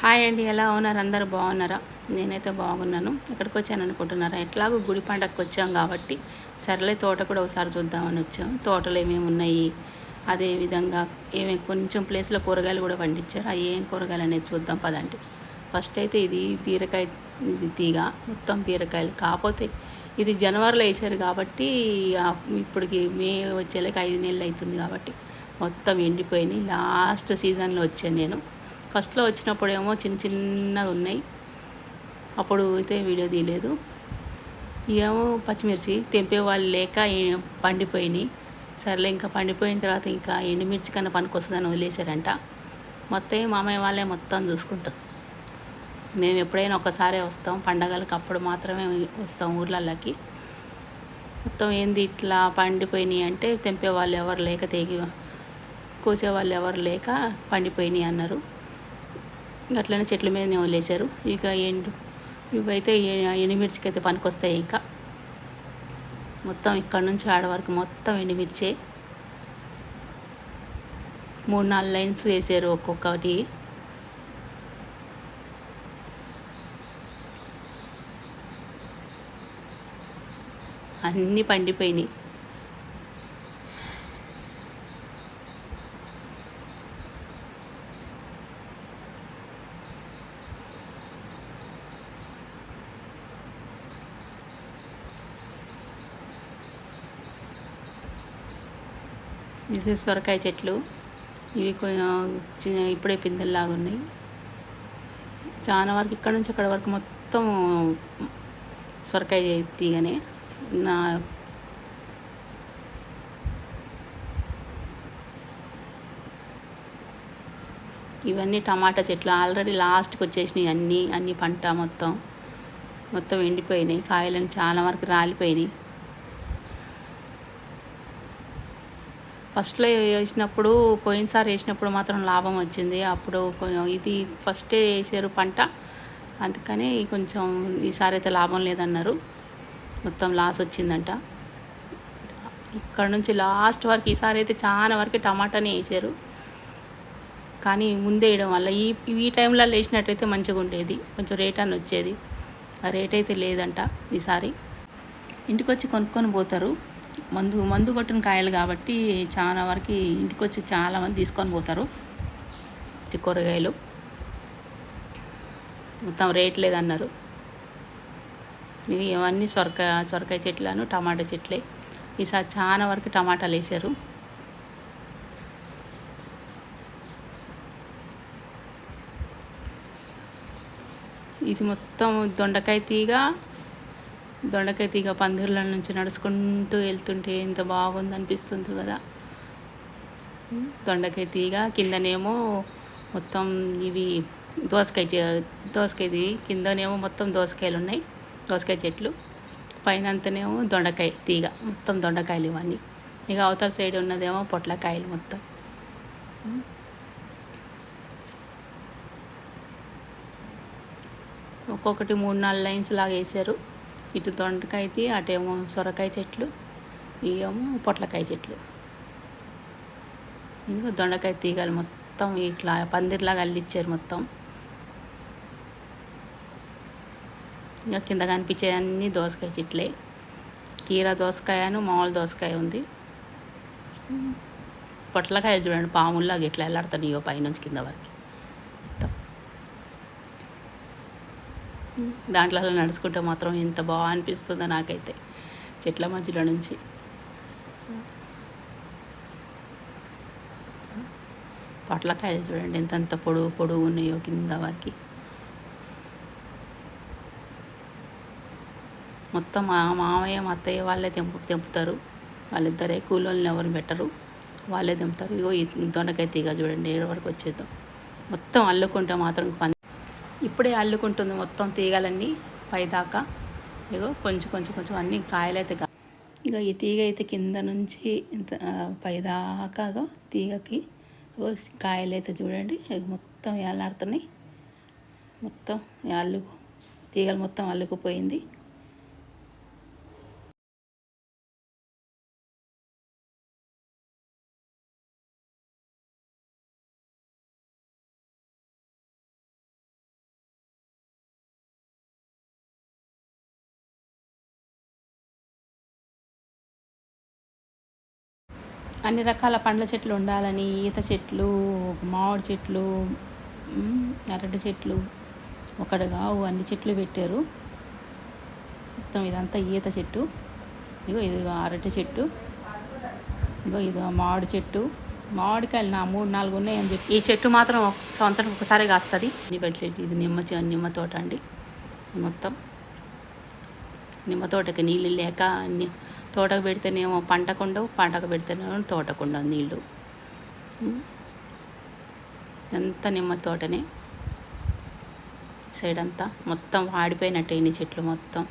Hi అండి ఎలా ఉన్నారు? అందరూ బాగున్నారా? నేనైతే బాగున్నాను. ఇక్కడికి వచ్చాను అనుకుంటున్నారా? ఎట్లాగో గుడి పండగకి వచ్చాం కాబట్టి సర్లే తోట కూడా ఒకసారి చూద్దామని వచ్చాం. తోటలో ఏమేమి ఉన్నాయి? అదే విధంగా ఏమేమి కొంచెం ప్లేస్లో కూరగాయలు కూడా పండించారు. అవి ఏం కూరగాయలు అనేది చూద్దాం పదండి. ఫస్ట్ అయితే ఇది బీరకాయ ఇది తీగ మొత్తం బీరకాయలు. కాకపోతే ఇది జనవరిలో వేసారు కాబట్టి ఇప్పటికి మే వచ్చేలాకి ఐదు నెలలు అవుతుంది కాబట్టి మొత్తం ఎండిపోయినాయి. లాస్ట్ సీజన్లో వచ్చాను నేను. ఫస్ట్లో వచ్చినప్పుడు ఏమో చిన్న చిన్నగా ఉన్నాయి. అప్పుడు అయితే వీడియో తీయలేదు. ఏమో పచ్చిమిర్చి తెంపే వాళ్ళు లేక పండిపోయినాయి. సర్లే ఇంకా పండిపోయిన తర్వాత ఇంకా ఎండుమిర్చి కన్నా పనికొస్తుందని వదిలేశారంట. మొత్తం మామయ్య వాళ్ళే మొత్తం చూసుకుంటారు. మేము ఎప్పుడైనా ఒకసారే వస్తాం. పండగలకు అప్పుడు మాత్రమే వస్తాం ఊర్లలోకి మొత్తం ఏంది ఇట్లా పండిపోయినాయి అంటే తెంపే వాళ్ళు ఎవరు లేక తెగి కోసే వాళ్ళు ఎవరు లేక పండిపోయినాయి అన్నారు. అట్లనే చెట్ల మీదనే వదిలేశారు. ఇక ఎండు ఇవైతే ఎండుమిర్చికి అయితే పనికొస్తాయి ఇంకా. మొత్తం ఇక్కడ నుంచి ఆడ వరకు మొత్తం ఎండుమిర్చే మూడు నాలుగు లైన్స్ వేసారు ఒక్కొక్కటి. అన్నీ పండిపోయినాయి. ఇది సొరకాయ చెట్లు. ఇవి కొంచెం ఇప్పుడే పిందెల్లాగా ఉన్నాయి. చాలా వరకు ఇక్కడ నుంచి అక్కడ వరకు మొత్తం సొరకాయ తీగనే. నా ఇవన్నీ టమాటా చెట్లు. ఆల్రెడీ లాస్ట్కి వచ్చేసినాయి అన్నీ అన్ని పంట మొత్తం. మొత్తం ఎండిపోయినాయి. కాయలను చాలా వరకు రాలిపోయినాయి. ఫస్ట్లో వేసినప్పుడు పోయినసారి వేసినప్పుడు మాత్రం లాభం వచ్చింది. అప్పుడు ఇది ఫస్టే వేసారు పంట. అందుకని కొంచెం ఈసారి అయితే లాభం లేదన్నారు. మొత్తం లాస్ వచ్చిందంట. ఇక్కడ నుంచి లాస్ట్ వరకు ఈసారి అయితే చాలా వరకు టమాటానే వేసారు. కానీ ముందే వేయడం వల్ల ఈ ఈ టైంలో వేసినట్టయితే మంచిగా ఉండేది. కొంచెం రేట్ అని వచ్చేది. ఆ రేట్ అయితే లేదంట ఈసారి. ఇంటికి వచ్చి కొనుక్కొని పోతారు. మందు మందు కొట్టిన కాయలు కాబట్టి చాలా వరకు ఇంటికి వచ్చి చాలా మంది తీసుకొని పోతారు కూరగాయలు. మొత్తం రేట్ లేదన్నారు. ఇవన్నీ సొరకాయ సొరకాయ చెట్లను టమాటా చెట్లే. ఈసారి చాలా వరకు టమాటాలు వేసారు. ఇది మొత్తం దొండకాయ తీగ దొండకాయ తీగ పందిర్ల నుంచి నడుచుకుంటూ వెళ్తుంటే ఎంత బాగుంది అనిపిస్తుంది కదా. దొండకాయ తీగ కిందనేమో మొత్తం ఇవి దోసకాయ దోసకాయ దోసకాయది కిందనేమో మొత్తం దోసకాయలు ఉన్నాయి దోసకాయ చెట్లు. పైన అంతనేమో దొండకాయ తీగ మొత్తం దొండకాయలు ఇవన్నీ. ఇక అవతల సైడ్ ఉన్నదేమో పొట్లకాయలు మొత్తం. ఒక్కొక్కటి మూడు నాలుగు లైన్స్ లాగా వేసారు ఇటు దొండకాయది అటేమో సొరకాయ చెట్లు ఇవేమో పొట్లకాయ చెట్లు. ఇంకా దొండకాయ తీగలు మొత్తం ఇట్లా పందిర్లాగా అల్లిచ్చారు మొత్తం. ఇంకా కింద కనిపించే అన్నీ దోసకాయ చెట్లే. కీర దోసకాయను మామూలు దోసకాయ ఉంది. పొట్లకాయలు చూడండి పాముల్లాగా ఇట్లా వెళ్ళాడుతున్నాయో పైనుంచి కింద వరకు. దాంట్లో అలా నడుచుకుంటే మాత్రం ఎంత బాగా అనిపిస్తుందో నాకైతే చెట్ల మధ్యలో నుంచి. పొట్లకాయలు చూడండి ఎంతంత పొడుగు పొడుగు ఉన్నాయో కింద వరకు. మొత్తం మా మామయ్య మా అత్తయ్య వాళ్ళే తెంపు తెంపుతారు. వాళ్ళిద్దరే కూలోళ్ళని ఎవరు పెట్టరు. వాళ్ళే తెంపుతారు. ఇగో ఈ దొండకాయ తీగ చూడండి ఏడు వరకు వచ్చేద్దాం. మొత్తం అల్లుకుంటే మాత్రం ఇప్పుడే అల్లుకుంటుంది మొత్తం తీగలన్నీ పైదాకా. ఇగో కొంచెం కొంచెం కొంచెం అన్ని కాయలైతే ఇక ఈ తీగ అయితే కింద నుంచి ఇంత పైదాకా తీగకి కాయలైతే చూడండి. మొత్తం ఏలాడుతున్నాయి మొత్తం అల్లు తీగలు మొత్తం అల్లుకుపోయింది. అన్ని రకాల పండ్ల చెట్లు ఉండాలని ఈత చెట్లు మామిడి చెట్లు అరటి చెట్లు ఒకటి కావు అన్ని చెట్లు పెట్టారు. మొత్తం ఇదంతా ఈత చెట్టు. ఇగో ఇది అరటి చెట్టు. ఇగో ఇది మామిడి చెట్టు. మామిడికాయలు నా మూడు నాలుగు ఉన్నాయని చెప్పి. ఈ చెట్టు మాత్రం ఒక సంవత్సరం ఒకసారి కాస్తుంది. పెట్టలేదు ఇది నిమ్మ నిమ్మ తోట అండి. మొత్తం. నిమ్మ తోటకి నీళ్ళు లేక ని- తోటకు పెడితేనేమో పంటకుండవు పంటకు పెడితేనేమో తోటకుండవు నీళ్ళు ఎంత నిమ్మ తోటనే. సైడ్ అంతా మొత్తం వాడిపోయినట్టు ఇన్ని చెట్లు మొత్తం.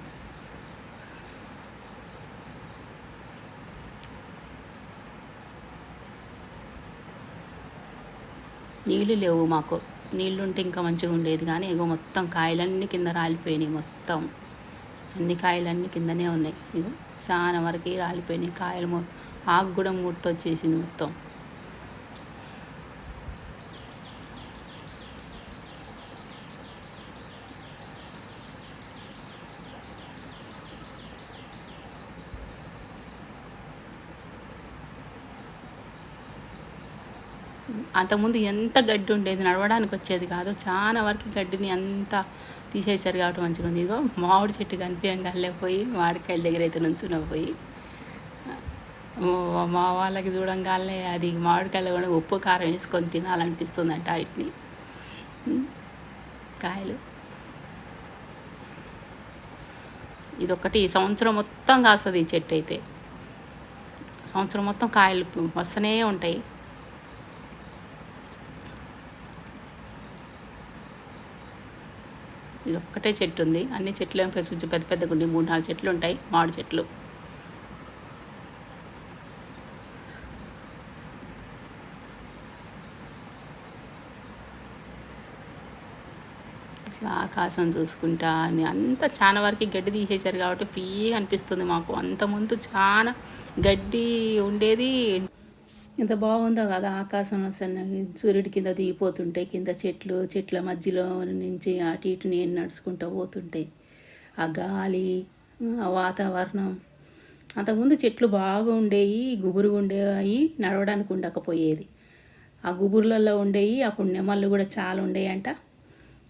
నీళ్ళు లేవు మాకు. నీళ్ళుంటే ఇంకా మంచిగా ఉండేది కానీ ఇగో మొత్తం కాయలన్నీ కింద రాలిపోయినాయి మొత్తం. అన్ని కాయలన్నీ కిందనే ఉన్నాయి. ఇది చాలా వరకు రాలిపోయినాయి. కాయలు ఆకు కూడా మూడుతో వచ్చేసింది మొత్తం. అంతకుముందు ఎంత గడ్డి ఉండేది నడవడానికి వచ్చేది కాదు. చాలా వరకు గడ్డిని అంతా తీసేశారు కాబట్టి మంచిగా ఉంది. ఇదిగో మామిడి చెట్టు కనిపించగానే పోయి మామిడికాయల దగ్గర అయితే నుంచున్న పోయి. మా వాళ్ళకి చూడంగానే అది మామిడికాయలు కూడా ఉప్పు కారం వేసుకొని తినాలనిపిస్తుందంట వాటిని. కాయలు. ఇదొకటి సంవత్సరం మొత్తం కాస్తుంది ఈ చెట్టు అయితే. సంవత్సరం మొత్తం కాయలు వస్తూనే ఉంటాయి. ఇది ఒక్కటే చెట్టు ఉంది అన్ని చెట్లు కొంచెం పెద్ద పెద్ద పెద్దగా ఉండి మూడు నాలుగు చెట్లు ఉంటాయి మామిడి చెట్లు. ఇట్లా ఆకాశం చూసుకుంటా అని అంతా చాలా వరకు గడ్డి తీసేశారు కాబట్టి ఫ్రీగా అనిపిస్తుంది మాకు. అంత ముందు చాలా గడ్డి ఉండేది ఎంత బాగుందో కదా ఆకాశంలో సన్నగా సూర్యుడి కింద దిగిపోతుంటే కింద చెట్లు చెట్ల మధ్యలో నుంచి అటు ఇటు నేను నడుచుకుంటూ పోతుంటే ఆ గాలి ఆ వాతావరణం అంతకుముందు చెట్లు బాగా ఉండేవి గుబురుగా ఉండేవి నడవడానికి ఉండకపోయేది. ఆ గుబుర్లలో ఉండేవి అప్పుడు నెమళ్ళు కూడా చాలా ఉండేవి అంట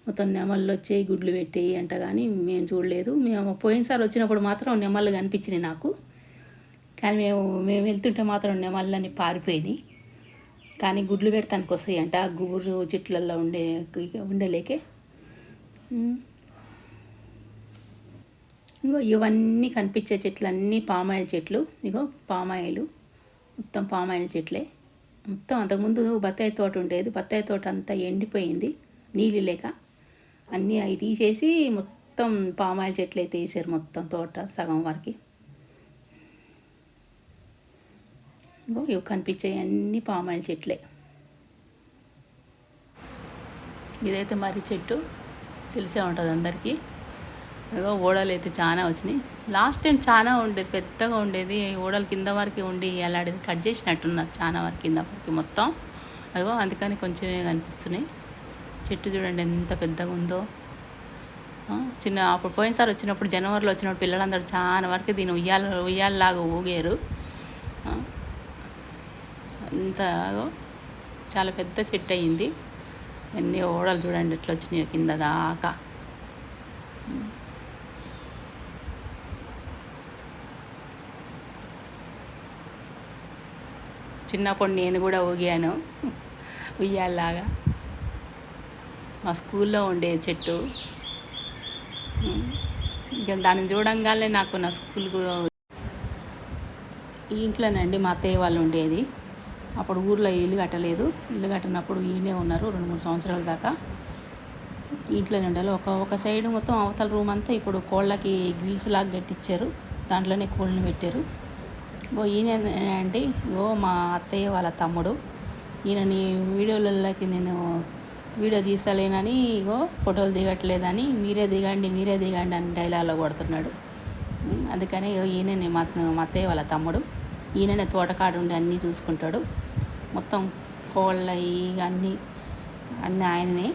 మొత్తం నెమళ్ళు వచ్చేవి గుడ్లు పెట్టేవి అంట కానీ మేము చూడలేదు. మేము పోయినసారి వచ్చినప్పుడు మాత్రం నెమళ్ళు కనిపించినాయి నాకు. కానీ మేము మేము వెళ్తుంటే మాత్రం నెమళ్ళని పారిపోయింది. కానీ గుడ్లు పెడతానికి వస్తాయి అంట ఆ గుబురు చెట్లల్లో ఉండే ఉండలేకే. ఇంకో ఇవన్నీ కనిపించే చెట్లు అన్నీ పామాయిల్ చెట్లు. ఇగో పామాయిలు. మొత్తం పామాయిల్ చెట్లే. మొత్తం అంతకుముందు బత్తాయి తోట ఉండేది. బత్తాయి తోట అంతా ఎండిపోయింది. నీళ్ళు లేక. అన్నీ అవి తీసేసి మొత్తం పామాయిల్ చెట్లు అయితే వేసారు మొత్తం తోట సగం వరకు. ఇంకో ఇవి కనిపించే అన్ని పామాయిల్ చెట్లే. ఇదైతే మర్రి చెట్టు తెలిసే ఉంటుంది అందరికీ. ఇగో ఓడలు అయితే చాలా వచ్చినాయి. లాస్ట్ టైం చాలా ఉండేది పెద్దగా ఉండేది ఓడలు కింద వరకు ఉండి అలాంటిది కట్ చేసినట్టున్నారు చాలా వరకు కింద వరకు మొత్తం. అదిగో అందుకని కొంచెమే కనిపిస్తున్నాయి. చెట్టు చూడండి ఎంత పెద్దగా ఉందో. చిన్న అప్పుడు పోయినసారి వచ్చినప్పుడు జనవరిలో వచ్చినప్పుడు పిల్లలందరూ చాలా వరకు దీని ఉయ్యాల ఉయ్యాలలాగా ఊగారు. అంత చాలా పెద్ద చెట్టు అయింది. ఎన్ని ఓడలు చూడండి ఎట్లా వచ్చినాయో కింద దాకా. చిన్నప్పుడు నేను కూడా ఊగాను. ఉయ్యాలలాగా. మా స్కూల్లో ఉండే చెట్టు. ఇక దాన్ని చూడంగానే నాకు నా స్కూల్ కూడా ఈ ఇంట్లోనండి మా అత్తయ్య వాళ్ళు ఉండేది. అప్పుడు ఊర్లో ఇల్లు కట్టలేదు. ఇల్లు కట్టినప్పుడు ఈయనే ఉన్నారు రెండు మూడు సంవత్సరాల దాకా. ఇంట్లోనే ఉండాలి ఒక ఒక సైడ్ మొత్తం అవతల రూమ్ అంతా ఇప్పుడు కోళ్ళకి గ్రిల్స్ లాగా కట్టించారు దాంట్లోనే కోళ్ళని పెట్టారు. ఓ ఈయన అండి ఓ మా అత్తయ్య వాళ్ళ తమ్ముడు. ఈయనని వీడియోలలోకి నేను వీడియో తీస్తలేనని ఇగో ఫోటోలు దిగట్లేదని మీరే దిగండి మీరే దిగండి అని డైలాగ్లో కొడుతున్నాడు. అందుకని ఈయననే మా మా అత్తయ్య వాళ్ళ తమ్ముడు. ఈయననే తోటకాడు ఉండి అన్నీ చూసుకుంటాడు. మొత్తం కోళ్ళ అన్నీ అన్నీ ఆయననే